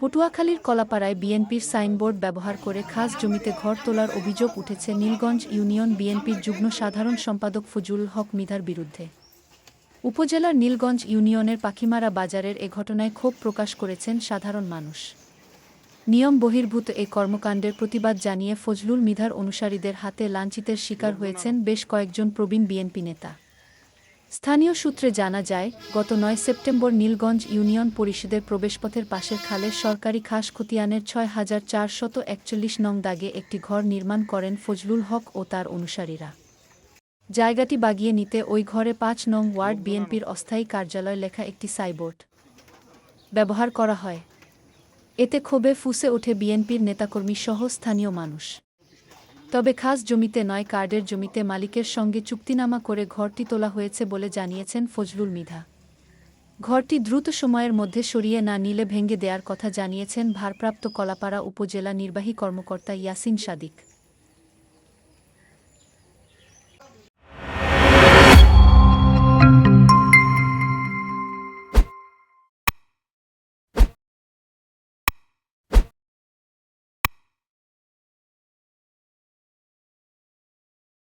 পটুয়াখালীর কলাপাড়ায় বিএনপির সাইনবোর্ড ব্যবহার করে খাস জমিতে ঘর তোলার অভিযোগ উঠেছে নীলগঞ্জ ইউনিয়ন বিএনপির যুগ্ম সাধারণ সম্পাদক ফজলুল হক মিধার বিরুদ্ধে। উপজেলার নীলগঞ্জ ইউনিয়নের পাখিমারা বাজারের এ ঘটনায় ক্ষোভ প্রকাশ করেছেন সাধারণ মানুষ। নিয়ম বহির্ভূত এই কর্মকাণ্ডের প্রতিবাদ জানিয়ে ফজলুল মিধার অনুসারীদের হাতে লাঞ্ছিতের শিকার হয়েছেন বেশ কয়েকজন প্রবীণ বিএনপি নেতা। স্থানীয় সূত্রে জানা যায়, গত নয় সেপ্টেম্বর নীলগঞ্জ ইউনিয়ন পরিষদের প্রবেশপথের পাশের খালে সরকারি খাস খতিয়ানের ছয় হাজার চারশত একচল্লিশ নং দাগে একটি ঘর নির্মাণ করেন ফজলুল হক ও তার অনুসারীরা। জায়গাটি বাগিয়ে নিতে ওই ঘরে পাঁচ নং ওয়ার্ড বিএনপির অস্থায়ী কার্যালয় লেখা একটি সাইবোর্ড ব্যবহার করা হয়। এতে ক্ষোভে ফুসে ওঠে বিএনপির নেতাকর্মী সহ স্থানীয় মানুষ। তবে খাস জমিতে নয়, কার্ডের জমিতে মালিকের সঙ্গে চুক্তিনামা করে ঘরটি তোলা হয়েছে বলে জানিয়েছেন ফজলুল মিধা। ঘরটি দ্রুত সময়ের মধ্যে সরিয়ে না নিলে ভেঙে দেয়ার কথা জানিয়েছেন ভারপ্রাপ্ত কলাপাড়া উপজেলা নির্বাহী কর্মকর্তা ইয়াসিন সাদিক।